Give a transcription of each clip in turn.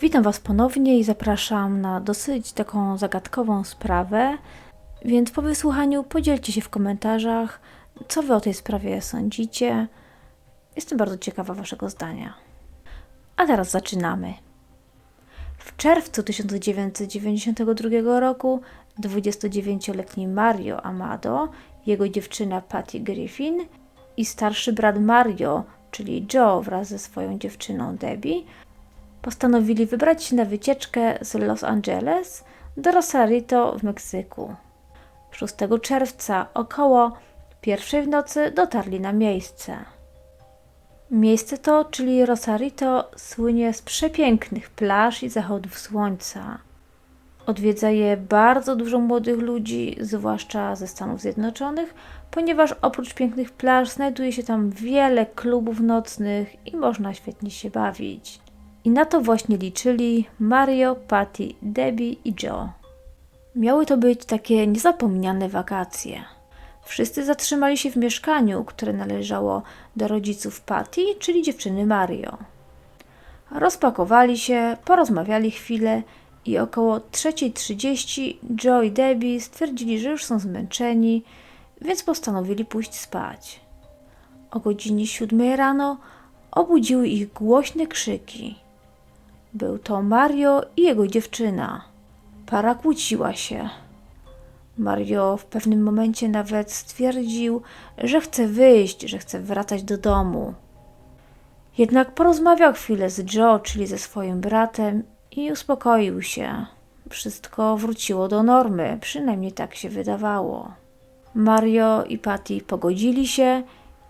Witam Was ponownie i zapraszam na dosyć taką zagadkową sprawę. Więc po wysłuchaniu podzielcie się w komentarzach, co Wy o tej sprawie sądzicie. Jestem bardzo ciekawa Waszego zdania. A teraz zaczynamy. W czerwcu 1992 roku 29-letni Mario Amado, jego dziewczyna Patty Griffin i starszy brat Mario, czyli Joe wraz ze swoją dziewczyną Debbie, postanowili wybrać się na wycieczkę z Los Angeles do Rosarito w Meksyku. 6 czerwca około pierwszej w nocy dotarli na miejsce. Miejsce to, czyli Rosarito, słynie z przepięknych plaż i zachodów słońca. Odwiedza je bardzo dużo młodych ludzi, zwłaszcza ze Stanów Zjednoczonych, ponieważ oprócz pięknych plaż znajduje się tam wiele klubów nocnych i można świetnie się bawić. I na to właśnie liczyli Mario, Patty, Debbie i Joe. Miały to być takie niezapomniane wakacje. Wszyscy zatrzymali się w mieszkaniu, które należało do rodziców Patty, czyli dziewczyny Mario. Rozpakowali się, porozmawiali chwilę i około 3.30 Joe i Debbie stwierdzili, że już są zmęczeni, więc postanowili pójść spać. O godzinie 7 rano obudziły ich głośne krzyki. Był to Mario i jego dziewczyna. Para kłóciła się. Mario w pewnym momencie nawet stwierdził, że chce wyjść, że chce wracać do domu. Jednak porozmawiał chwilę z Joe, czyli ze swoim bratem, i uspokoił się. Wszystko wróciło do normy, przynajmniej tak się wydawało. Mario i Patty pogodzili się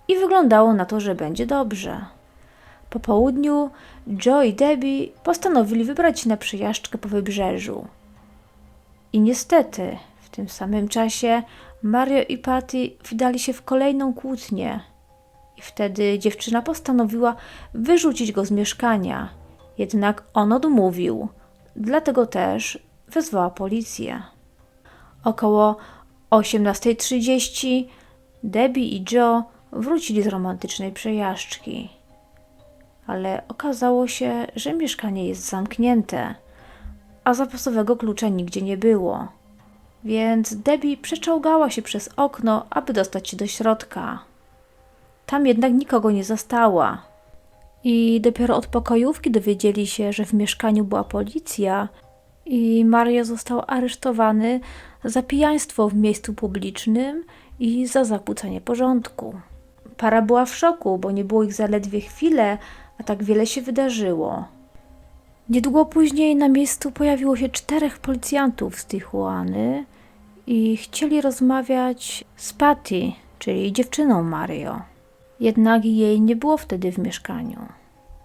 i wyglądało na to, że będzie dobrze. Po południu Joe i Debbie postanowili wybrać się na przejażdżkę po wybrzeżu. I niestety, w tym samym czasie Mario i Patty wdali się w kolejną kłótnię. I wtedy dziewczyna postanowiła wyrzucić go z mieszkania. Jednak on odmówił, dlatego też wezwała policję. Około 18.30 Debbie i Joe wrócili z romantycznej przejażdżki ale okazało się, że mieszkanie jest zamknięte, a zapasowego klucza nigdzie nie było. Więc Debbie przeczołgała się przez okno, aby dostać się do środka. Tam jednak nikogo nie zastała. I dopiero od pokojówki dowiedzieli się, że w mieszkaniu była policja i Mario został aresztowany za pijaństwo w miejscu publicznym i za zakłócanie porządku. Para była w szoku, bo nie było ich zaledwie chwilę, a tak wiele się wydarzyło. Niedługo później na miejscu pojawiło się czterech policjantów z Tijuany i chcieli rozmawiać z Patty, czyli dziewczyną Mario. Jednak jej nie było wtedy w mieszkaniu.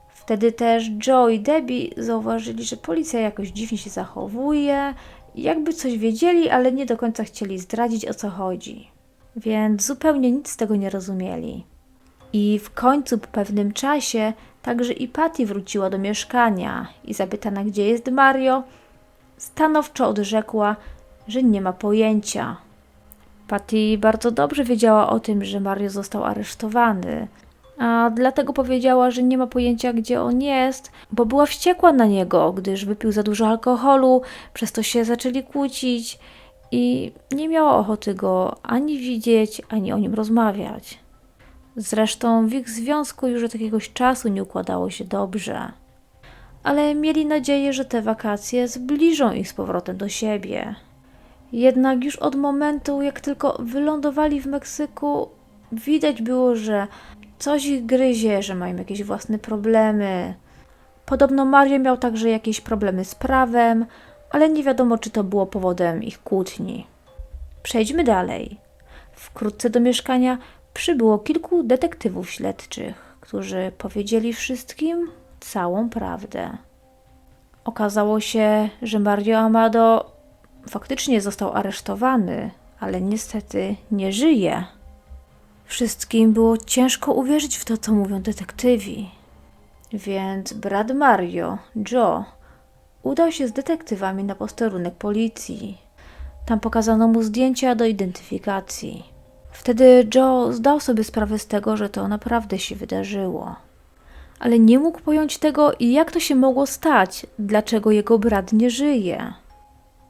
Wtedy też Joe i Debbie zauważyli, że policja jakoś dziwnie się zachowuje, jakby coś wiedzieli, ale nie do końca chcieli zdradzić o co chodzi. Więc zupełnie nic z tego nie rozumieli. I w końcu po pewnym czasie także i Patty wróciła do mieszkania i zapytana, gdzie jest Mario, stanowczo odrzekła, że nie ma pojęcia. Patty bardzo dobrze wiedziała o tym, że Mario został aresztowany, a dlatego powiedziała, że nie ma pojęcia, gdzie on jest, bo była wściekła na niego, gdyż wypił za dużo alkoholu, przez to się zaczęli kłócić i nie miała ochoty go ani widzieć, ani o nim rozmawiać. Zresztą w ich związku już od jakiegoś czasu nie układało się dobrze. Ale mieli nadzieję, że te wakacje zbliżą ich z powrotem do siebie. Jednak już od momentu, jak tylko wylądowali w Meksyku, widać było, że coś ich gryzie, że mają jakieś własne problemy. Podobno Mario miał także jakieś problemy z prawem, ale nie wiadomo, czy to było powodem ich kłótni. Przejdźmy dalej. Wkrótce do mieszkania przybyło kilku detektywów śledczych, którzy powiedzieli wszystkim całą prawdę. Okazało się, że Mario Amado faktycznie został aresztowany, ale niestety nie żyje. Wszystkim było ciężko uwierzyć w to, co mówią detektywi. Więc brat Mario, Joe, udał się z detektywami na posterunek policji. Tam pokazano mu zdjęcia do identyfikacji. Wtedy Joe zdał sobie sprawę z tego, że to naprawdę się wydarzyło. ale nie mógł pojąć tego, jak to się mogło stać, dlaczego jego brat nie żyje.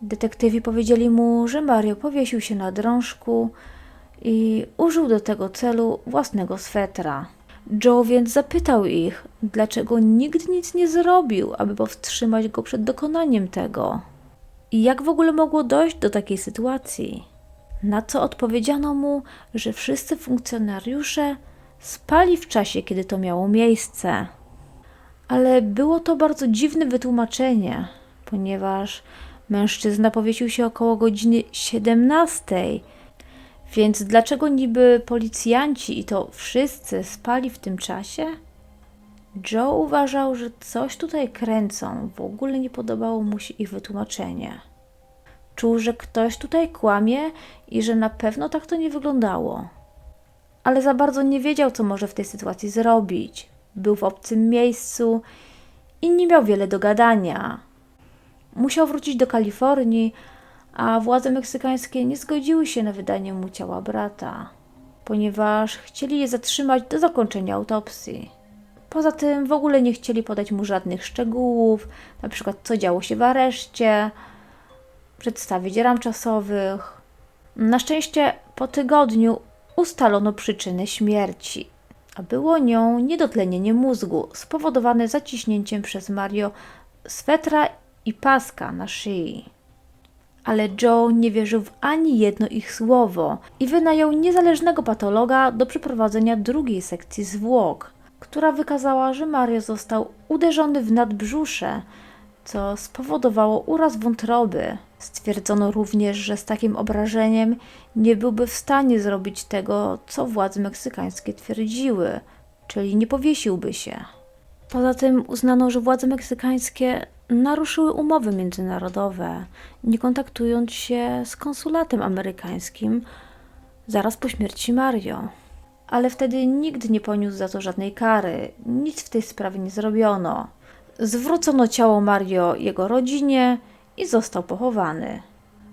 Detektywi powiedzieli mu, że Mario powiesił się na drążku i użył do tego celu własnego swetra. Joe więc zapytał ich, dlaczego nikt nic nie zrobił, aby powstrzymać go przed dokonaniem tego. I jak w ogóle mogło dojść do takiej sytuacji? Na co odpowiedziano mu, że wszyscy funkcjonariusze spali w czasie, kiedy to miało miejsce. Ale było to bardzo dziwne wytłumaczenie, ponieważ mężczyzna powiesił się około godziny 17. Więc dlaczego niby policjanci i to wszyscy spali w tym czasie? Joe uważał, że coś tutaj kręcą, w ogóle nie podobało mu się ich wytłumaczenie. Czuł, że ktoś tutaj kłamie i że na pewno tak to nie wyglądało. Ale za bardzo nie wiedział, co może w tej sytuacji zrobić. Był w obcym miejscu i nie miał wiele do gadania. Musiał wrócić do Kalifornii, a władze meksykańskie nie zgodziły się na wydanie mu ciała brata, ponieważ chcieli je zatrzymać do zakończenia autopsji. Poza tym w ogóle nie chcieli podać mu żadnych szczegółów, na przykład co działo się w areszcie, przedstawić ram czasowych. Na szczęście po tygodniu ustalono przyczynę śmierci, a było nią niedotlenienie mózgu spowodowane zaciśnięciem przez Mario swetra i paska na szyi. Ale Joe nie wierzył w ani jedno ich słowo i wynajął niezależnego patologa do przeprowadzenia drugiej sekcji zwłok, która wykazała, że Mario został uderzony w nadbrzusze, co spowodowało uraz wątroby. Stwierdzono również, że z takim obrażeniem nie byłby w stanie zrobić tego, co władze meksykańskie twierdziły, czyli nie powiesiłby się. Poza tym uznano, że władze meksykańskie naruszyły umowy międzynarodowe, nie kontaktując się z konsulatem amerykańskim zaraz po śmierci Mario. Ale wtedy nikt nie poniósł za to żadnej kary, nic w tej sprawie nie zrobiono. Zwrócono ciało Mario jego rodzinie i został pochowany.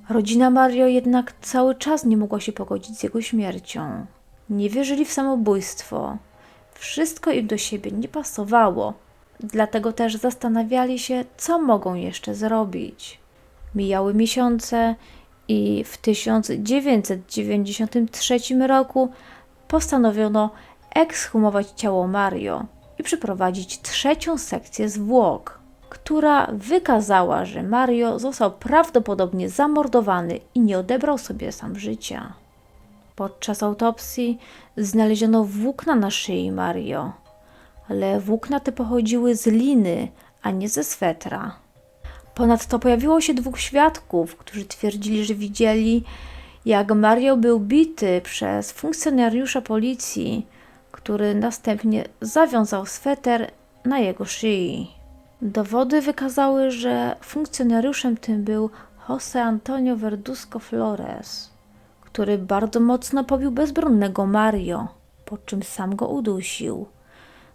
Rodzina Mario jednak cały czas nie mogła się pogodzić z jego śmiercią. Nie wierzyli w samobójstwo. Wszystko im do siebie nie pasowało, dlatego też zastanawiali się, co mogą jeszcze zrobić. Mijały miesiące i w 1993 roku postanowiono ekshumować ciało Mario i przeprowadzić trzecią sekcję zwłok, która wykazała, że Mario został prawdopodobnie zamordowany i nie odebrał sobie sam życia. Podczas autopsji znaleziono włókna na szyi Mario, ale włókna te pochodziły z liny, a nie ze swetra. Ponadto pojawiło się dwóch świadków, którzy twierdzili, że widzieli, jak Mario był bity przez funkcjonariusza policji, który następnie zawiązał sweter na jego szyi. Dowody wykazały, że funkcjonariuszem tym był José Antonio Verduzco Flores, który bardzo mocno pobił bezbronnego Mario, po czym sam go udusił.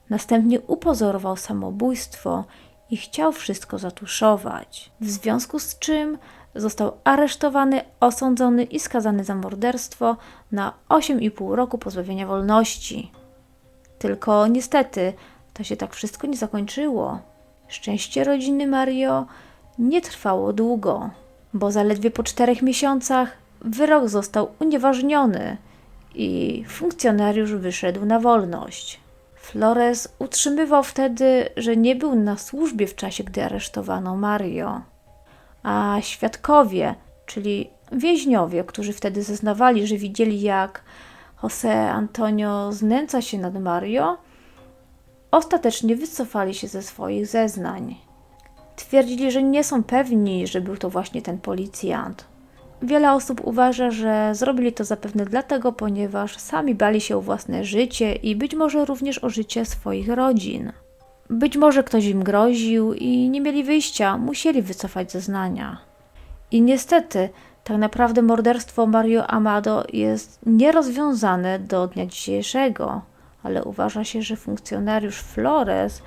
Następnie upozorował samobójstwo i chciał wszystko zatuszować, w związku z czym został aresztowany, osądzony i skazany za morderstwo na 8,5 roku pozbawienia wolności. Tylko niestety to się tak wszystko nie zakończyło. Szczęście rodziny Mario nie trwało długo, bo zaledwie po czterech miesiącach wyrok został unieważniony i funkcjonariusz wyszedł na wolność. Flores utrzymywał wtedy, że nie był na służbie w czasie, gdy aresztowano Mario, a świadkowie, czyli więźniowie, którzy wtedy zeznawali, że widzieli jak José Antonio znęca się nad Mario, ostatecznie wycofali się ze swoich zeznań. Twierdzili, że nie są pewni, że był to właśnie ten policjant. Wiele osób uważa, że zrobili to zapewne dlatego, ponieważ sami bali się o własne życie i być może również o życie swoich rodzin. Być może ktoś im groził i nie mieli wyjścia, musieli wycofać zeznania. I niestety, tak naprawdę morderstwo Mario Amado jest nierozwiązane do dnia dzisiejszego, ale uważa się, że funkcjonariusz Flores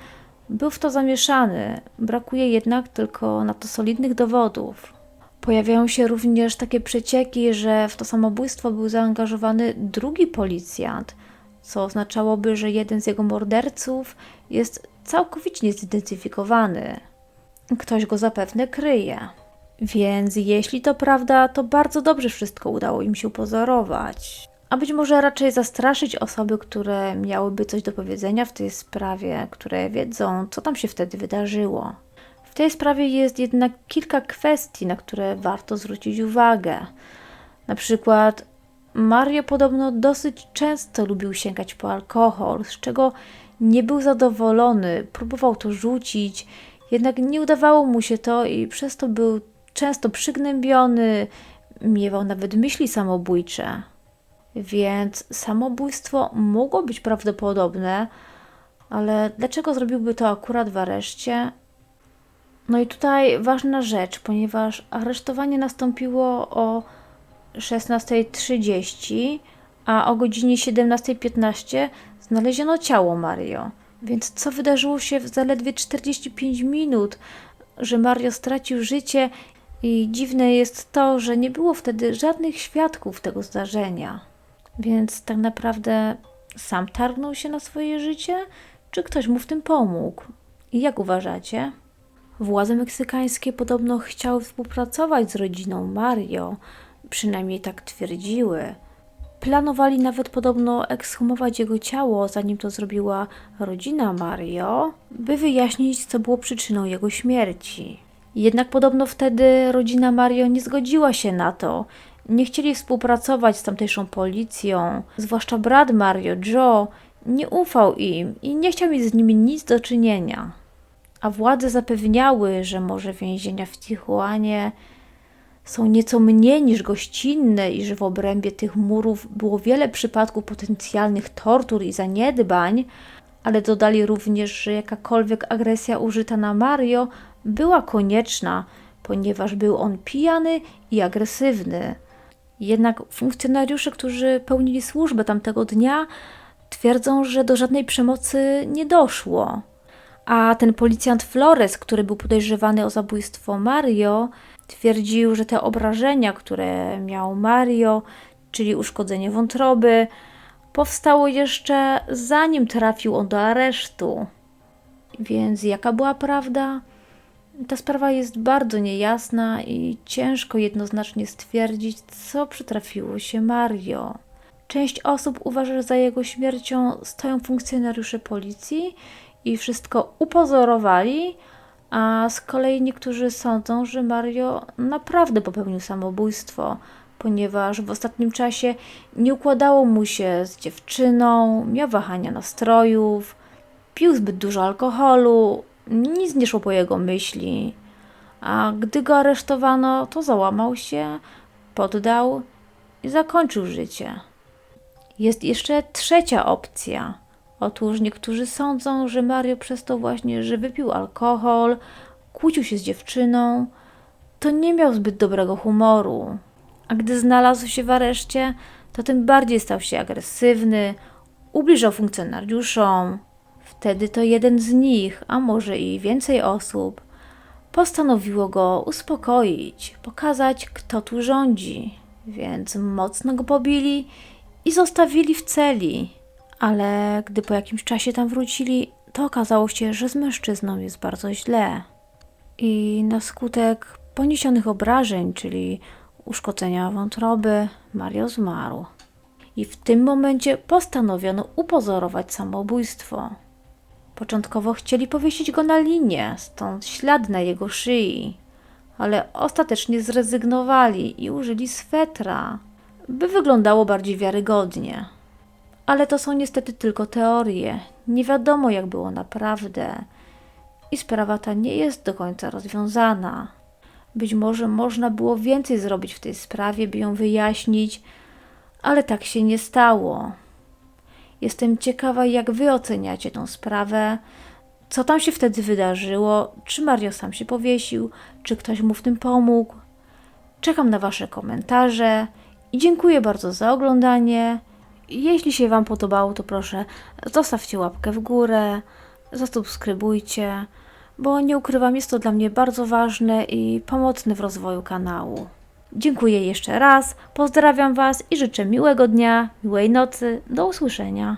był w to zamieszany. Brakuje jednak tylko na to solidnych dowodów. Pojawiają się również takie przecieki, że w to samobójstwo był zaangażowany drugi policjant, co oznaczałoby, że jeden z jego morderców jest całkowicie niezidentyfikowany. Ktoś go zapewne kryje. Więc jeśli to prawda, to bardzo dobrze wszystko udało im się upozorować. A być może raczej zastraszyć osoby, które miałyby coś do powiedzenia w tej sprawie, które wiedzą, co tam się wtedy wydarzyło. W tej sprawie jest jednak kilka kwestii, na które warto zwrócić uwagę. Na przykład Mario podobno dosyć często lubił sięgać po alkohol, z czego nie był zadowolony, próbował to rzucić, jednak nie udawało mu się to i przez to był często przygnębiony, miewał nawet myśli samobójcze. Więc samobójstwo mogło być prawdopodobne, ale dlaczego zrobiłby to akurat w areszcie? No i tutaj ważna rzecz, ponieważ aresztowanie nastąpiło o 16.30, a o godzinie 17.15 znaleziono ciało Mario. Więc co wydarzyło się w zaledwie 45 minut, że Mario stracił życie i dziwne jest to, że nie było wtedy żadnych świadków tego zdarzenia. Więc tak naprawdę sam targnął się na swoje życie, czy ktoś mu w tym pomógł? I jak uważacie? Władze meksykańskie podobno chciały współpracować z rodziną Mario, przynajmniej tak twierdziły. Planowali nawet podobno ekshumować jego ciało, zanim to zrobiła rodzina Mario, by wyjaśnić, co było przyczyną jego śmierci. Jednak podobno wtedy rodzina Mario nie zgodziła się na to. Nie chcieli współpracować z tamtejszą policją, zwłaszcza brat Mario, Joe, nie ufał im i nie chciał mieć z nimi nic do czynienia. A władze zapewniały, że może więzienia w Tijuanie są nieco mniej niż gościnne i że w obrębie tych murów było wiele przypadków potencjalnych tortur i zaniedbań, ale dodali również, że jakakolwiek agresja użyta na Mario była konieczna, ponieważ był on pijany i agresywny. Jednak funkcjonariusze, którzy pełnili służbę tamtego dnia, twierdzą, że do żadnej przemocy nie doszło. A ten policjant Flores, który był podejrzewany o zabójstwo Mario, twierdził, że te obrażenia, które miał Mario, czyli uszkodzenie wątroby, powstało jeszcze zanim trafił on do aresztu. Więc jaka była prawda? Ta sprawa jest bardzo niejasna i ciężko jednoznacznie stwierdzić, co przytrafiło się Mario. Część osób uważa, że za jego śmiercią stoją funkcjonariusze policji i wszystko upozorowali, a z kolei niektórzy sądzą, że Mario naprawdę popełnił samobójstwo, ponieważ w ostatnim czasie nie układało mu się z dziewczyną, miał wahania nastrojów, pił zbyt dużo alkoholu, nic nie szło po jego myśli. A gdy go aresztowano, to załamał się, poddał i zakończył życie. Jest jeszcze trzecia opcja. Otóż niektórzy sądzą, że Mario przez to właśnie, że wypił alkohol, kłócił się z dziewczyną, to nie miał zbyt dobrego humoru. A gdy znalazł się w areszcie, to tym bardziej stał się agresywny, ubliżał funkcjonariuszom, Wtedy to jeden z nich, a może i więcej osób, postanowiło go uspokoić, pokazać, kto tu rządzi. Więc mocno go pobili i zostawili w celi. Ale gdy po jakimś czasie tam wrócili, to okazało się, że z mężczyzną jest bardzo źle. I na skutek poniesionych obrażeń, czyli uszkodzenia wątroby, Mario zmarł. I w tym momencie postanowiono upozorować samobójstwo. Początkowo chcieli powiesić go na linię, stąd ślad na jego szyi, ale ostatecznie zrezygnowali i użyli swetra, by wyglądało bardziej wiarygodnie. Ale to są niestety tylko teorie. Nie wiadomo, jak było naprawdę. I sprawa ta nie jest do końca rozwiązana. Być może można było więcej zrobić w tej sprawie, by ją wyjaśnić, ale tak się nie stało. Jestem ciekawa, jak wy oceniacie tą sprawę. Co tam się wtedy wydarzyło? Czy Mario sam się powiesił? Czy ktoś mu w tym pomógł? Czekam na Wasze komentarze i dziękuję bardzo za oglądanie. Jeśli się Wam podobało, to proszę zostawcie łapkę w górę, zasubskrybujcie, bo nie ukrywam, jest to dla mnie bardzo ważne i pomocne w rozwoju kanału. Dziękuję jeszcze raz, pozdrawiam Was i życzę miłego dnia, miłej nocy, do usłyszenia.